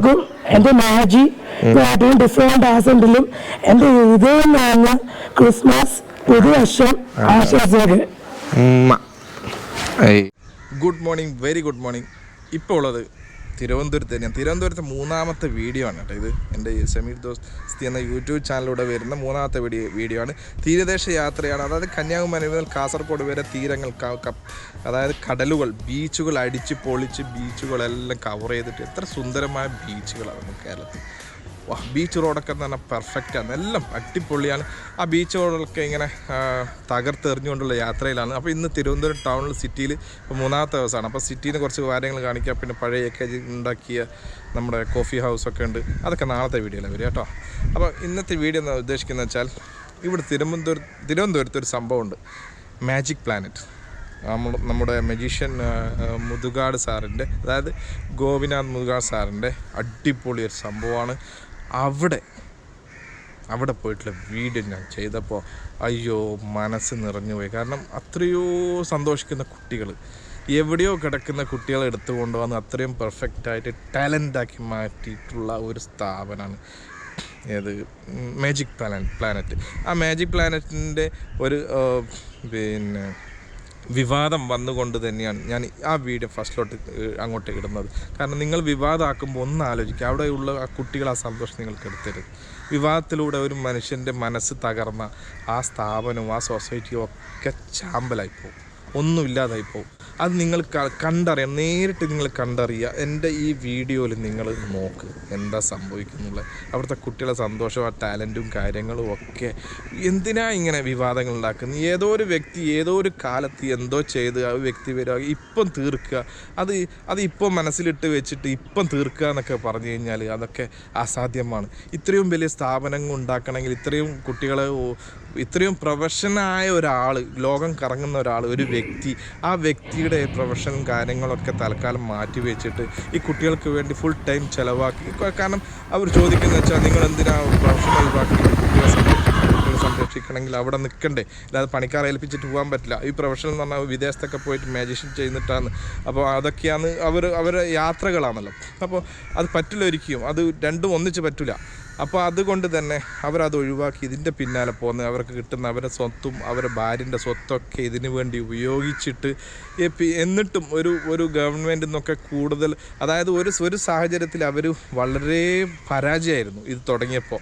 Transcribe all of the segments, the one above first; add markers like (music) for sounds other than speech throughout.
എല്ലാവർക്കും എന്റെ മാജി നാട്ടിലും ഡിഫറെന്റ് ആസെന്റിലും എന്റെ ഇതേ നിറഞ്ഞ ക്രിസ്മസ് പുതുവർഷം ആശംസകൾ. Good morning very good morning ഇപ്പോൾ ഉള്ളത് തിരുവനന്തപുരത്ത് തന്നെയാണ്. തിരുവനന്തപുരത്തെ മൂന്നാമത്തെ വീഡിയോ ആണ് കേട്ടോ ഇത്. എന്റെ സമീർ ദോസ്തി എന്ന യൂട്യൂബ് ചാനലിലൂടെ വരുന്ന മൂന്നാമത്തെ വീഡിയോ വീഡിയോ ആണ്. തീരദേശ യാത്രയാണ്. അതായത് കന്യാകുമാരി മുതൽ കാസർഗോഡ് വരെ തീരങ്ങൾ അതായത് കടലുകൾ ബീച്ചുകൾ അടിച്ച് പൊളിച്ച് ബീച്ചുകളെല്ലാം കവർ ചെയ്തിട്ട് എത്ര സുന്ദരമായ ബീച്ചുകളാണ് നമുക്ക് കേരളത്തിൽ. ബീച്ച് റോഡൊക്കെ എന്ന് പറഞ്ഞാൽ പെർഫെക്റ്റാണ് എല്ലാം അടിപൊളിയാണ്. ആ ബീച്ച് റോഡൊക്കെ ഇങ്ങനെ തകർത്തെറിഞ്ഞുകൊണ്ടുള്ള യാത്രയിലാണ്. അപ്പോൾ ഇന്ന് തിരുവനന്തപുരം ടൗണിൽ സിറ്റിയിൽ ഇപ്പോൾ മൂന്നാമത്തെ ദിവസമാണ്. അപ്പോൾ സിറ്റിയിൽ കുറച്ച് കാര്യങ്ങൾ കാണിക്കുക പിന്നെ പഴയ പഴയൊക്കെ ഉണ്ടാക്കിയ നമ്മുടെ കോഫി ഹൗസൊക്കെ ഉണ്ട്. അതൊക്കെ നാളത്തെ വീഡിയോയിൽ വരും കേട്ടോ. അപ്പോൾ ഇന്നത്തെ വീഡിയോ എന്ന് ഉദ്ദേശിക്കുന്നത് വെച്ചാൽ ഇവിടെ തിരുവനന്തപുരം തിരുവനന്തപുരത്ത് ഒരു സംഭവമുണ്ട് മാജിക് പ്ലാനറ്റ് നമ്മൾ നമ്മുടെ മജീഷ്യൻ മുതുകാട് സാറിന്റെ അതായത് ഗോപിനാഥ് മുതുകാട് സാറിന്റെ അടിപൊളി ഒരു സംഭവമാണ്. അവിടെ അവിടെ പോയിട്ടുള്ള വീഡിയോ ഞാൻ ചെയ്തപ്പോൾ അയ്യോ മനസ്സ് നിറഞ്ഞു പോയി. കാരണം അത്രയോ സന്തോഷിക്കുന്ന കുട്ടികൾ എവിടെയോ കിടക്കുന്ന കുട്ടികളെ എടുത്തു കൊണ്ടുവന്ന് അത്രയും പെർഫെക്റ്റായിട്ട് ടാലന്റാക്കി മാറ്റിയിട്ടുള്ള ഒരു സ്ഥാപനമാണ് ഏത്? മാജിക് പ്ലാനറ്റ് പ്ലാനറ്റ് ആ മാജിക് പ്ലാനറ്റിന്റെ ഒരു പിന്നെ വിവാദം വന്നുകൊണ്ട് തന്നെയാണ് ഞാൻ ആ വീഡിയോ ഫസ്റ്റിലോട്ട് അങ്ങോട്ട് ഇടുന്നത്. കാരണം നിങ്ങൾ വിവാദമാക്കുമ്പോൾ ഒന്ന് ആലോചിക്കുക. അവിടെയുള്ള ആ കുട്ടികൾ ആ സന്തോഷം നിങ്ങൾക്ക് എടുത്തരുത്. വിവാദത്തിലൂടെ ഒരു മനുഷ്യന്റെ മനസ്സ് തകർന്ന ആ സ്ഥാപനവും ആ സൊസൈറ്റിയും ഒക്കെ ചാമ്പലായി പോകും. പോകും. അത് നിങ്ങൾ കണ്ടറിയാം. നേരിട്ട് നിങ്ങൾ കണ്ടറിയുക എന്റെ ഈ വീഡിയോയിൽ നിങ്ങൾ നോക്ക് എന്താ സംഭവിക്കുന്നുള്ള അവിടുത്തെ കുട്ടികളെ സന്തോഷവും ആ ടാലന്റും കാര്യങ്ങളും ഒക്കെ എന്തിനാ ഇങ്ങനെ വിവാദങ്ങൾ ഉണ്ടാക്കുന്നത്? ഏതോ ഒരു വ്യക്തി ഏതോ ഒരു കാലത്ത് എന്തോ ചെയ്ത് ആ വ്യക്തി വരിക ഇപ്പം തീർക്കുക. അത് അത് ഇപ്പം മനസ്സിലിട്ട് വെച്ചിട്ട് ഇപ്പം തീർക്കുക എന്നൊക്കെ പറഞ്ഞു കഴിഞ്ഞാൽ അതൊക്കെ അസാധ്യമാണ്. ഇത്രയും വലിയ സ്ഥാപനങ്ങൾ ഉണ്ടാക്കണമെങ്കിൽ ഇത്രയും കുട്ടികളെ ഇത്രയും പ്രൊഫഷനായ ഒരാൾ ലോകം കറങ്ങുന്ന ഒരാൾ ഒരു വ്യക്തി ആ വ്യക്തിയുടെ പ്രൊഫഷനും കാര്യങ്ങളൊക്കെ തൽക്കാലം മാറ്റി വെച്ചിട്ട് ഈ കുട്ടികൾക്ക് വേണ്ടി ഫുൾ ടൈം ചിലവാക്കി. കാരണം അവർ ചോദിക്കുന്നത് വെച്ചാൽ നിങ്ങൾ എന്തിനാ പ്രൊഫഷൻ ഒഴിവാക്കി കുട്ടികളെ സംരക്ഷിക്കുന്നത് സംരക്ഷിക്കണമെങ്കിൽ അവിടെ നിൽക്കണ്ടേ? അല്ലാതെ പണിക്കാരെ ഏൽപ്പിച്ചിട്ട് പോകാൻ പറ്റില്ല. ഈ പ്രൊഫഷൻ എന്ന് പറഞ്ഞാൽ വിദേശത്തൊക്കെ പോയിട്ട് മാജിഷ്യൻ ചെയ്യുന്നിട്ടാണ്. അപ്പോൾ അതൊക്കെയാണ് അവർ അവരുടെ യാത്രകളാണല്ലോ. അപ്പോൾ അത് പറ്റില്ല ഒരിക്കലും. അത് രണ്ടും ഒന്നിച്ച് പറ്റില്ല അപ്പോൾ അതുകൊണ്ട് തന്നെ അവരത് ഒഴിവാക്കി ഇതിന്റെ പിന്നാലെ പോകുന്നത് അവർക്ക് കിട്ടുന്ന അവരുടെ സ്വത്തും അവരുടെ ഭാര്യന്റെ സ്വത്തൊക്കെ ഇതിനു വേണ്ടി ഉപയോഗിച്ചിട്ട് എന്നിട്ടും ഒരു ഒരു ഗവൺമെന്റിൽ നിന്നൊക്കെ കൂടുതൽ അതായത് ഒരു ഒരു സാഹചര്യത്തിൽ അവർ വളരെ പരാജയമായിരുന്നു ഇത് തുടങ്ങിയപ്പോൾ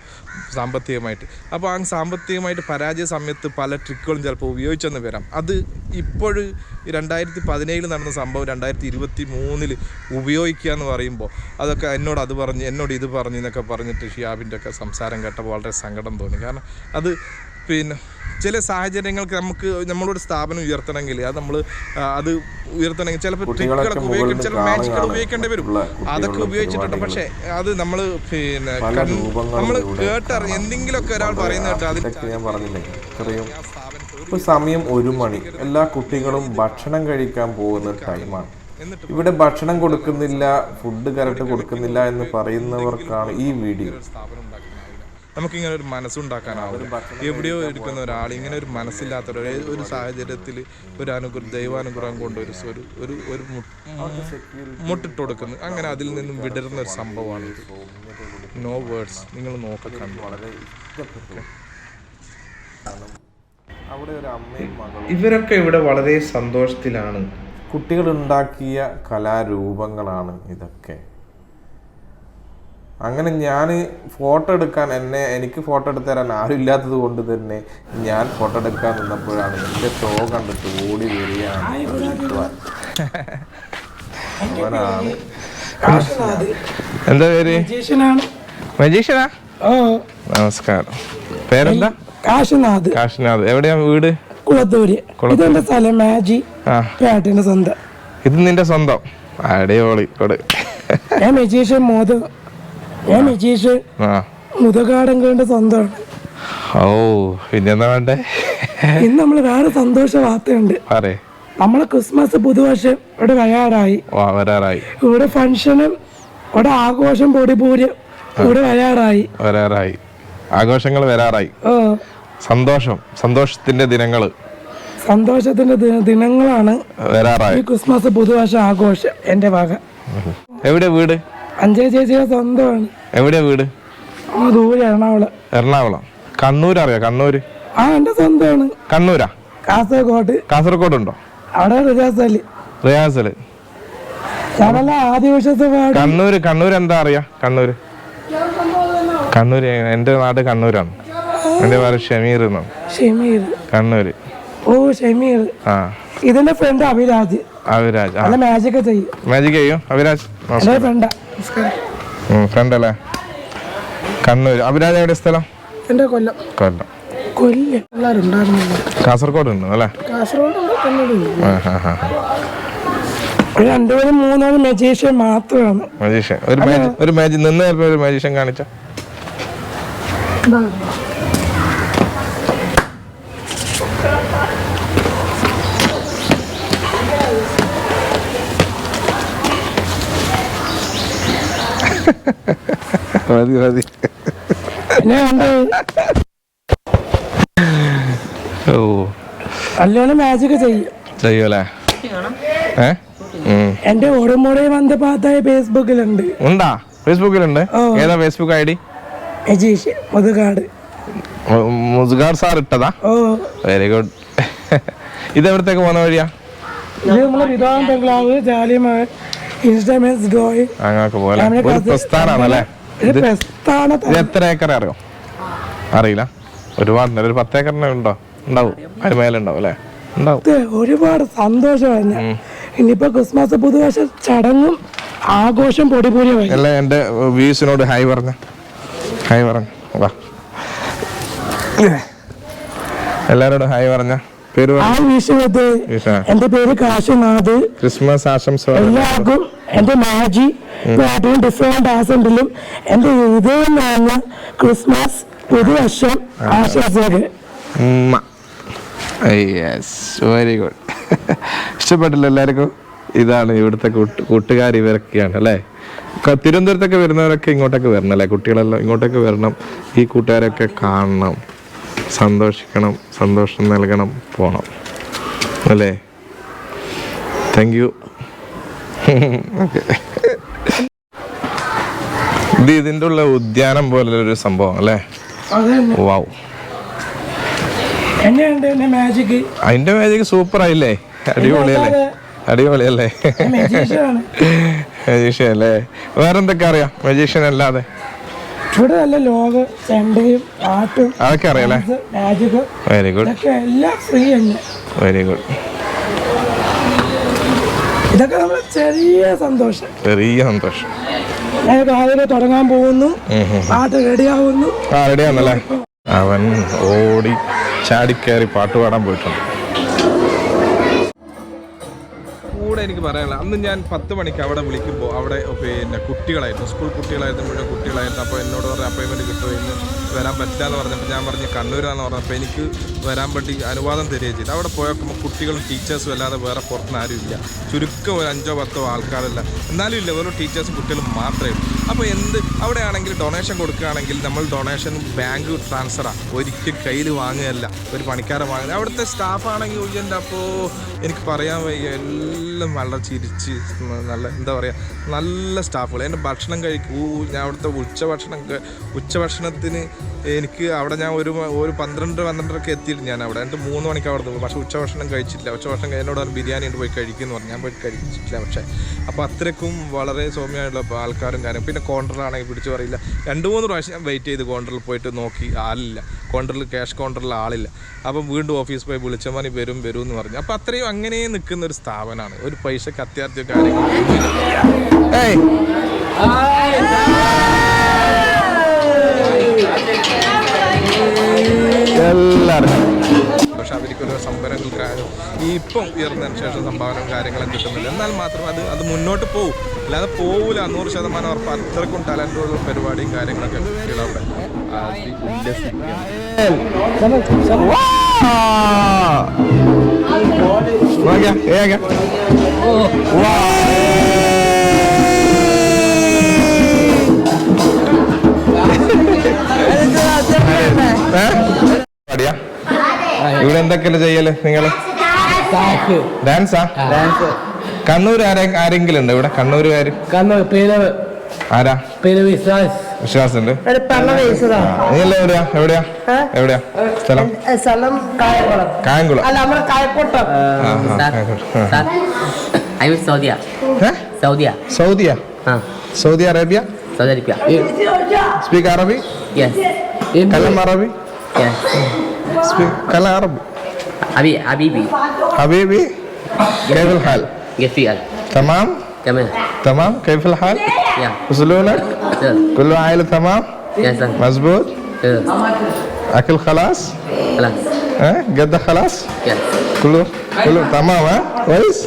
സാമ്പത്തികമായിട്ട്. അപ്പോൾ ആ സാമ്പത്തികമായിട്ട് പരാജയ സമയത്ത് പല ട്രിക്കുകളും ചിലപ്പോൾ ഉപയോഗിച്ചെന്ന് വരാം. അത് ഇപ്പോഴ് രണ്ടായിരത്തി പതിനേഴിൽ നടന്ന സംഭവം രണ്ടായിരത്തി ഇരുപത്തി മൂന്നിൽ ഉപയോഗിക്കുക എന്ന് പറയുമ്പോൾ അതൊക്കെ എന്നോട് അത് പറഞ്ഞ് എന്നോട് ഇത് പറഞ്ഞു എന്നൊക്കെ പറഞ്ഞിട്ട് ഷിയാബിന്റെ ഒക്കെ സംസാരം കേട്ടപ്പോൾ വളരെ സങ്കടം തോന്നി. കാരണം അത് പിന്നെ ചില സാഹചര്യങ്ങൾക്ക് നമുക്ക് നമ്മളൊരു സ്ഥാപനം ഉയർത്തണമെങ്കിൽ അത് നമ്മൾ അത് ഉയർത്തണമെങ്കിൽ ചിലപ്പോൾ ട്രിക്കുകളൊക്കെ ഉപയോഗിക്കും ചില മാജിക്കുകൾ ഉപയോഗിക്കേണ്ടി വരും. അതൊക്കെ ഉപയോഗിച്ചിട്ടുണ്ട്. പക്ഷേ അത് നമ്മൾ പിന്നെ നമ്മൾ കേട്ടറിഞ്ഞ് എന്തെങ്കിലുമൊക്കെ ഒരാൾ പറയുന്ന കേട്ടോ അതിൽ ഞാൻ പറഞ്ഞില്ലേ? ഇത്രയും സമയം ഒരു മണി. എല്ലാ കുട്ടികളും ഭക്ഷണം കഴിക്കാൻ പോകുന്ന ടൈമാണ്. ഇവിടെ ഭക്ഷണം കൊടുക്കുന്നില്ല ഫുഡ് കറക്റ്റ് കൊടുക്കുന്നില്ല എന്ന് പറയുന്നവർക്കാണ് ഈ വീഡിയോ. നമുക്കിങ്ങനെ ഒരു മനസ്സുണ്ടാക്കാനാവില്ല. എവിടെയോ ഇരിക്കുന്ന ഒരാൾ ഇങ്ങനെ ഒരു മനസ്സില്ലാത്ത ഒരു സാഹചര്യത്തിൽ ഒരു അനുഗ്രഹം ദൈവാനുഗ്രഹം കൊണ്ട് ഒരു ഒരു ഒരു ഒരു മുട്ടിട്ട് കൊടുക്കുന്നു. അങ്ങനെ അതിൽ നിന്നും വിടരുന്ന ഒരു സംഭവമാണ് നോ വേർഡ്സ് നിങ്ങൾ നോക്കി വളരെ ഇഷ്ടപ്പെട്ടു. അവിടെ ഒരു അമ്മയും മകളും. ഇവരൊക്കെ ഇവിടെ വളരെ സന്തോഷത്തിലാണ്. കുട്ടികൾ ഉണ്ടാക്കിയ കലാരൂപങ്ങളാണ് ഇതൊക്കെ. അങ്ങനെ ഞാൻ ഫോട്ടോ എടുക്കാൻ എന്നെ എനിക്ക് ഫോട്ടോ എടുത്തു തരാൻ ആരും ഇല്ലാത്തത് കൊണ്ട് തന്നെ ഞാൻ ഫോട്ടോ എടുക്കാൻ നിന്നപ്പോഴാണ് എന്റെ ഷോ കണ്ടിട്ട് ഓടി വരികയാണ്. അവനാണ്. എന്താ പേര്? മജീഷനാ ഓ നമസ്കാരം. പേരെന്താ? കാശിനാഥ്. കാശിനാഥ്. എവിടെയാ വീട്? കുളത്തൂര്. ഇതെന്റെ സ്ഥലം മാജി. ആ. പേട്ടന്റെ സ്വന്തം. ഇത് നിന്റെ സ്വന്തം. അടിപൊളി. കൊടു. ഞാൻ മജീഷൻ മോദ. ഞാൻ നിജീഷ് മുതകാടം കണ്ട സ്വന്തമാണ്. ഓ പിന്നെന്താ വേണ്ടേ? ഇന്ന് നമ്മൾ വേറെ സന്തോഷ വാർത്തയുണ്ട്. നമ്മളെ ക്രിസ്മസ് പുതുവർഷം ഇവിടെ വരാറായി വരാറായി. ഇവിടെ ഫംഗ്ഷനും ഇവിടെ ആഘോഷം പൊടിപൂരം ഇവിടെ വരാറായി. വരാറായി. ആഘോഷങ്ങൾ വരാറായി. സന്തോഷം സന്തോഷത്തിന്റെ ദിനങ്ങൾ സന്തോഷത്തിന്റെ ദിനങ്ങളാണ് വരാറായി. ക്രിസ്മസ് പുതുവർഷ ആഘോഷം. എന്റെ ഭാഗം എവിടെ വീട്? അഞ്ചേ ചേച്ചിയുടെ സ്വന്തമാണ്. എവിടെയാ വീട്? ദൂരെ എറണാകുളം. എറണാകുളം. കണ്ണൂർ അറിയാ? കണ്ണൂര്? ആ എന്റെ സ്വന്തമാണ്. കണ്ണൂരാ? കാസർഗോഡ്. കാസർഗോഡ് ഉണ്ടോ? അവിടെ റിയാസൽ റിയാസൽ ഞാനല്ല ആദ്യ വർഷത്തെ കണ്ണൂര് കണ്ണൂർ എന്താ അറിയാ? കണ്ണൂര്. കണ്ണൂര് എന്റെ നാട് കണ്ണൂരാണ്. എന്റെ പേര് ഷമീർ എന്നാണ്. ഷമീർ. കണ്ണൂര്. ഓ ഷമീർ. ആ. ഇതിന്റെ ഫ്രണ്ട് അഭിരാജ്. അഭിരാജ് മാജിക് ചെയ്യും. മാജിക് ചെയ്യും? അഭിരാജ് ഫ്രണ്ടാ ഫ്രണ്ട് അല്ലേ കണ്ണൂർ അഭിരാജ് എവിടെ സ്ഥലം? എന്റെ കൊല്ലം. കൊല്ലം. കാസർഗോഡ് ഉണ്ട് അല്ലേ? കാസർഗോഡ് രണ്ടുപേരും മൂന്നാൽ മജീഷ്യൻ മാത്രമാണ്. മജീഷ്യൻ ഒരു ഒരു നിന്ന് ഒരു മജീഷ്യൻ കാണിച്ച. (laughs) മതി മതി. പിന്നെ കണ്ട് ഓ. നല്ലോണം മാജിക് ചെയ്യും. ചെയ്യൂലേ? ഏ? ഉം. എന്റെ ഉടമോടെ വന്ന് പാത്തായ ഫേസ്ബുക്കിലുണ്ട്. ഉണ്ടാ? ഫേസ്ബുക്കിലുണ്ട്? ഓ. ഏതാ ഫേസ്ബുക്ക് ഐ ഡി? മുതുകാട്. മുസ്ഗാർ സാർ ഇട്ടതാ? ഓ. വെരി ഗുഡ് (laughs) ഇത് എവിടത്തേക്ക് പോകുന്ന വഴിയാ? ഇത് നമ്മളെ വിധാൻ ബംഗ്ലാവ് ജാലിമാൻ ഡ്രോയിങ് പോലെ. ഒരു പ്രസ്ഥാനാണല്ലേ? ഇത് പ്രസ്ഥാന ഇത് എത്ര ഏക്കർ അറിയോ? അറിയില്ല. ഒരുപാട് ഒരു പത്ത് ഏക്കറിന് ഉണ്ടോ? ഉണ്ടാവും. അതിന് മേലെ ഉണ്ടാവും അല്ലേ? ഉണ്ടാവും. ഒരുപാട് സന്തോഷമാണ് ഞാൻ ഇനിയിപ്പോ ക്രിസ്മസ് പുതുവർഷ ചടങ്ങും ആഘോഷം പൊടിപൂരമായി അല്ല എന്റെ വ്യൂസിനോട് ഹായ് പറഞ്ഞ. ഹായ് പറഞ്ഞ. വാ. എല്ലാരോടും ഹായ് പറഞ്ഞ. പേര് ആ വിഷയത്തെ എന്റെ പേര് കാശിനാഥ്. ക്രിസ്മസ് ആശംസ എല്ലാവർക്കും എന്റെ മാജി. പാട്ടും ഡിഫറെന്റ് ആസെന്റിലും എന്റെ ഹൃദയം നിറഞ്ഞ ക്രിസ്മസ് പുതുവർഷം ആശംസകൾ. വെരി ഗുഡ് (laughs) ഇഷ്ടപ്പെട്ടില്ല എല്ലാവർക്കും? ഇതാണ് ഇവിടുത്തെ കൂട്ട് കൂട്ടുകാർ ഇവരൊക്കെയാണ് അല്ലേ? തിരുവനന്തപുരത്തൊക്കെ വരുന്നവരൊക്കെ ഇങ്ങോട്ടൊക്കെ വരണം അല്ലേ? കുട്ടികളെല്ലാം ഇങ്ങോട്ടൊക്കെ വരണം ഈ കൂട്ടുകാരൊക്കെ കാണണം. സന്തോഷിക്കണം സന്തോഷം നൽകണം പോകണം അല്ലേ? താങ്ക് യു ഇത് ഇതിന്റെ ഉള്ള ഉദ്യാനം പോലെ ഒരു സംഭവം അല്ലേ? വാവ് അതിന്റെ മാജിക് സൂപ്പർ ആയില്ലേ? അടിപൊളിയല്ലേ? അടിപൊളിയല്ലേ? മജീഷ്യൻ അല്ലേ? വേറെന്തൊക്കെ അറിയാം? മജീഷ്യൻ അല്ലാതെ. ഇവിടെ നല്ല ലോക ചെണ്ടയും പാട്ടും അതൊക്കെ അറിയാലേ? മാജിക് വെരി ഗുഡ് ഇതൊക്കെ എല്ലാം ഫ്രീ തന്നെ. വെരി ഗുഡ് ഇതൊക്കെ നമ്മൾ ചെറിയ സന്തോഷം. ചെറിയ സന്തോഷം. ഞാൻ രാവിലെ തുടങ്ങാൻ പോകുന്നു. പാട്ട് റെഡിയാവുന്നു ആ റെഡിയാന്നല്ലേ അവൻ ഓടി ചാടിക്കയറി പാട്ട് പാടാൻ പോയിട്ടുണ്ട്. കൂടെ എനിക്ക് പറയാനുള്ളത്. അന്ന് ഞാൻ പത്ത് മണിക്ക് അവിടെ വിളിക്കുമ്പോൾ അവിടെ പിന്നെ കുട്ടികളായിരുന്നു. സ്കൂൾ കുട്ടികളായിരുന്നു മുഴുവൻ കുട്ടികളായിരുന്നു. അപ്പോൾ എന്നോട് പറഞ്ഞ അപ്പോയിൻമെന്റ് കിട്ടുമോ? വരാൻ പറ്റില്ല എന്ന് പറഞ്ഞപ്പോൾ ഞാൻ പറഞ്ഞ് കണ്ണൂരാന്ന് പറഞ്ഞപ്പോൾ എനിക്ക് വരാൻ പറ്റി അനുവാദം തരികയും ചെയ്തു. അവിടെ പോയപ്പോൾ കുട്ടികളും ടീച്ചേഴ്സും അല്ലാതെ വേറെ പുറത്തുനിന്ന് ആരും ഇല്ല ചുരുക്കം ഒരു അഞ്ചോ പത്തോ ആൾക്കാരല്ല. എന്നാലും ഇല്ല വെറും ടീച്ചേഴ്സും കുട്ടികളും മാത്രമേ ഉള്ളൂ. അപ്പോൾ എന്ത്? അവിടെ ആണെങ്കിൽ ഡൊണേഷൻ കൊടുക്കുകയാണെങ്കിൽ നമ്മൾ ഡൊണേഷൻ ബാങ്ക് ട്രാൻസ്ഫറാണ് ഒരിക്കലും കയ്യിൽ വാങ്ങുകയല്ല. ഒരു പണിക്കാരെ വാങ്ങുക. അവിടുത്തെ സ്റ്റാഫാണെങ്കിൽ ഉയ്യന്റെ അപ്പോൾ എനിക്ക് പറയാൻ വയ്യ. എല്ലാം വളരെ ചിരിച്ച് നല്ല എന്താ പറയുക നല്ല സ്റ്റാഫുകൾ എന്റെ ഭക്ഷണം കഴിക്കും ഞാൻ അവിടുത്തെ ഉച്ചഭക്ഷണം ഉച്ച ഉച്ചഭക്ഷണത്തിന് എനിക്ക് അവിടെ ഞാൻ ഒരു ഒരു പന്ത്രണ്ട് പന്ത്രണ്ടരക്ക് എത്തിയിട്ട് ഞാൻ അവിടെ. എന്നിട്ട് മൂന്ന് മണിക്ക് അവിടെ നിന്നു. പക്ഷേ ഉച്ചഭക്ഷണം കഴിച്ചില്ല. ഉച്ചഭക്ഷണം ഭക്ഷണം എന്നോട് ബിരിയാണി ഉണ്ട് പോയി കഴിക്കുമെന്ന് പറഞ്ഞു. ഞാൻ പോയി കഴിച്ചിട്ടില്ല പക്ഷേ. അപ്പോൾ അത്രയ്ക്കും വളരെ സൗമ്യമായിട്ടുള്ള ആൾക്കാരും കാര്യം പിന്നെ കോണ്ടറിലാണെങ്കിൽ പിടിച്ചു പറയില്ല. രണ്ട് മൂന്ന് പ്രാവശ്യം ഞാൻ വെയിറ്റ് ചെയ്ത് കോണ്ടറിൽ പോയിട്ട് നോക്കി. ആളില്ല. കോണ്ടറിൽ ക്യാഷ് കോണ്ടറിൽ ആളില്ല. അപ്പം വീണ്ടും ഓഫീസ് പോയി വിളിച്ച മതി വരും വരും എന്ന് പറഞ്ഞു. അപ്പം അത്രയും അങ്ങനെ നിൽക്കുന്ന ഒരു സ്ഥാപനമാണ്. ഒരു പൈസക്ക് അത്യാർത്ഥ്യ കാര്യങ്ങൾ പക്ഷെ അവർക്കൊരു സംഭരങ്ങൾ കാ- ഈ ഇപ്പം ഉയർന്നതിന് ശേഷം സംഭാവനകളും കാര്യങ്ങളും കിട്ടുന്നില്ല. എന്നാൽ മാത്രം അത് അത് മുന്നോട്ട് പോകും അല്ലാതെ പോകൂല നൂറ് ശതമാനം ഉറപ്പ്. അത്രക്കും ടാലന്റുള്ള പരിപാടിയും കാര്യങ്ങളൊക്കെ കുട്ടികളവിടെ ഇവിടെ എന്തൊക്കെയല്ലേ ചെയ്യൽ നിങ്ങൾ? ഡാൻസാ കണ്ണൂർ ആരെ ആരെങ്കിലും ഉണ്ട് ഇവിടെ കണ്ണൂരുകാര് കണ്ണൂർ പേര് ആരാ പിന്നെ വിശ്വാസ് വിശ്വാസുണ്ട് ഒരു പെണ്ണ വയസ്സതാ നീയല്ല എവിടെയാ എവിടെയാ എവിടെയാ സ്ഥലം സ്ഥലം കായംകുളം കായംകുളം അല്ല നമ്മുടെ കായക്കോട്ടം ആ, ആ, കായംകുളം. ആ. Sir, I'm in Saudi. ഏ? Saudi. സൗദിയ Huh. Saudi Arabia Saudi Arabia. Speak അറബി Yes. കലം അറബി Yes. സ്പീക്ക് കലം അറബി Abi, Habibi. حبيبي كيف الحال؟ Gefial. تمام؟ Kamal. تمام كيف الحال؟ Yeah. وصلونك؟ Sir. كل عائلة تمام؟ Yes, sir. مزبوط؟ Sir. أكل خلاص؟ Class. ها؟ قد خلاص؟ Yes. كله كله تمام ها؟ كويس؟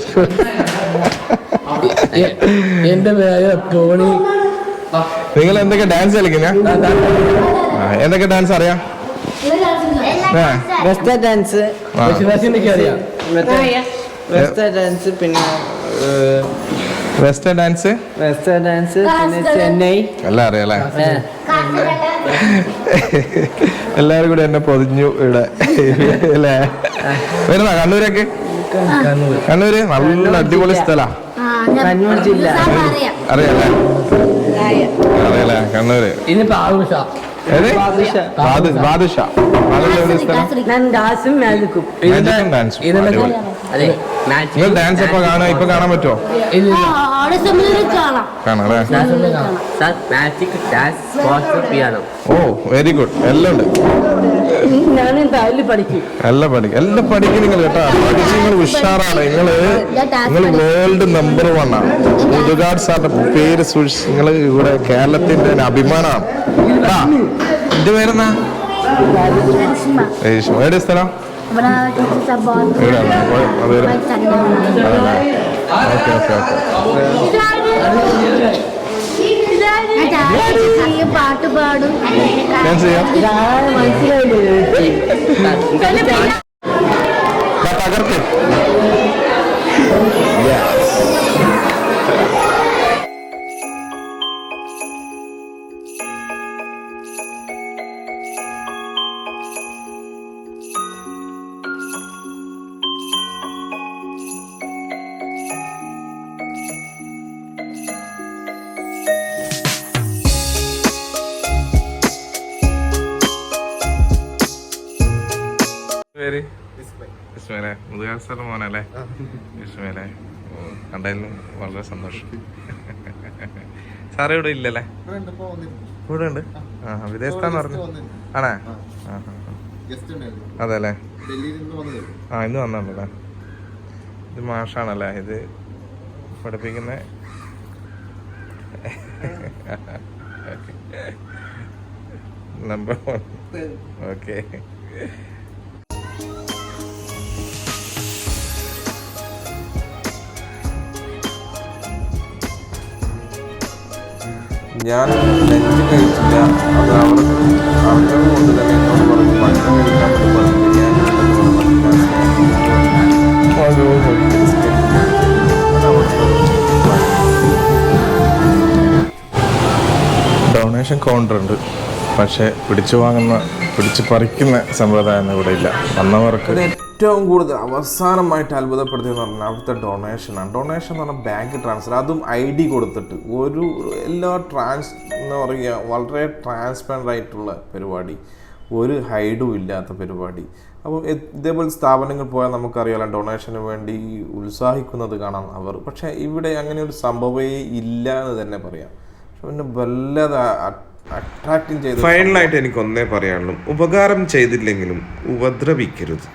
എന്റെ പേര് ടോണി നിങ്ങൾ എന്തൊക്കെ ഡാൻസ് കളിക്കുന്ന എന്തൊക്കെ ഡാൻസ് അറിയാം ഏ, വെസ്റ്റേൺ ഡാൻസ് ആ. വിശ്വാസിനൊക്കെ അറിയാം വെസ്റ്റേൺ ഡാൻസ് പിന്നെ വെസ്റ്റേൺ ഡാൻസ് വെസ്റ്റേൺ ഡാൻസ് പിന്നെ ചെന്നൈ. എല്ലാം അറിയാലേ അല്ലേ? എല്ലാരും കൂടെ എന്നെ പൊതിഞ്ഞു ഇവിടെ. അല്ലേ? വരുന്ന? കണ്ണൂരൊക്കെ? കണ്ണൂര്? നല്ല അടിപൊളി സ്ഥലാ. കണ്ണൂർ ജില്ല. അറിയാലേ അറിയാലേ കണ്ണൂര്. ഇനിയിപ്പോ ആഘോഷ നിങ്ങൾ ഡാൻസ് ഇപ്പൊ കാണാൻ ഇപ്പൊ കാണാൻ പറ്റുമോ ഓ വെരി ഗുഡ് എല്ലാം ഉണ്ട്. എല്ലാം പഠിക്കും. എല്ലാം പഠിക്കും. നിങ്ങൾ കേട്ടോ. പഠിച്ച് നിങ്ങൾ ഉഷാറാണ്. നിങ്ങൾ നിങ്ങൾ വേൾഡ് നമ്പർ വൺ ആണ്. മുതുകാട് സാറിന്റെ പേര് സൂക്ഷിച്ച് നിങ്ങൾ ഇവിടെ കേരളത്തിന്റെ അഭിമാനമാണ്. ഇത് പേരെന്നാ. എവിടെ സ്ഥലം? Okay okay okay. പാട്ട് പാടും. ഡാൻസ് ചെയ്യാം. മുതുകാട് സാറിന്റെ മോനല്ലേ വിഷ്ണുവല്ലേ കണ്ടതിലും വളരെ സന്തോഷം. സാറ് ഇവിടെ ഇല്ലല്ലേ? ഇവിടെ ഉണ്ട് ആ. വിദേശത്താന്ന് പറഞ്ഞു. ആണേ. അതെ അല്ലേ ആ ഇന്ന് വന്നല്ലേ ഇത് മാഷാണല്ലേ? ഇത് പഠിപ്പിക്കുന്ന നമ്പർ വൺ ഓക്കെ ഞാൻ ലഞ്ച് കഴിച്ചില്ല. അത് അവർക്ക് അറിഞ്ഞത് കൊണ്ട് തന്നെ എന്നോട് പറഞ്ഞു ഭക്ഷണം കഴിക്കാൻ പറഞ്ഞു ഉണ്ടെന്ന് ഡൊണേഷൻ കൗണ്ടർ ഉണ്ട്. പക്ഷെ പിടിച്ചു വാങ്ങുന്ന പിടിച്ചു പറിക്കുന്ന സമ്പ്രദായം ഇവിടെ ഇല്ല. വന്നവർക്ക് ഏറ്റവും കൂടുതൽ അവസാനമായിട്ട് അത്ഭുതപ്പെടുത്തിയെന്ന് പറഞ്ഞാൽ അവിടുത്തെ ഡൊണേഷനാണ് ഡൊണേഷൻ എന്ന് പറഞ്ഞാൽ ബാങ്ക് ട്രാൻസ്ഫർ അതും ഐ ഡി കൊടുത്തിട്ട് ഒരു എല്ലാ ട്രാൻസ് എന്ന് പറയുക വളരെ ട്രാൻസ്പെറന്റ് ആയിട്ടുള്ള പരിപാടി. ഒരു ഹൈഡും ഇല്ലാത്ത പരിപാടി. അപ്പോൾ ഇതേപോലെ സ്ഥാപനങ്ങൾ പോയാൽ നമുക്കറിയാലോ ഡൊണേഷന് വേണ്ടി ഉത്സാഹിക്കുന്നത് കാണാം അവർ. പക്ഷേ ഇവിടെ അങ്ങനെ ഒരു സംഭവമേ ഇല്ല എന്ന് തന്നെ പറയാം. പക്ഷെ പിന്നെ വല്ലാതെ അട്രാക്റ്റിംഗ് ചെയ്ത് ഫൈനലായിട്ട് എനിക്ക് ഒന്നേ പറയാനുള്ളൂ. ഉപകാരം ചെയ്തില്ലെങ്കിലും ഉപദ്രവിക്കരുത്.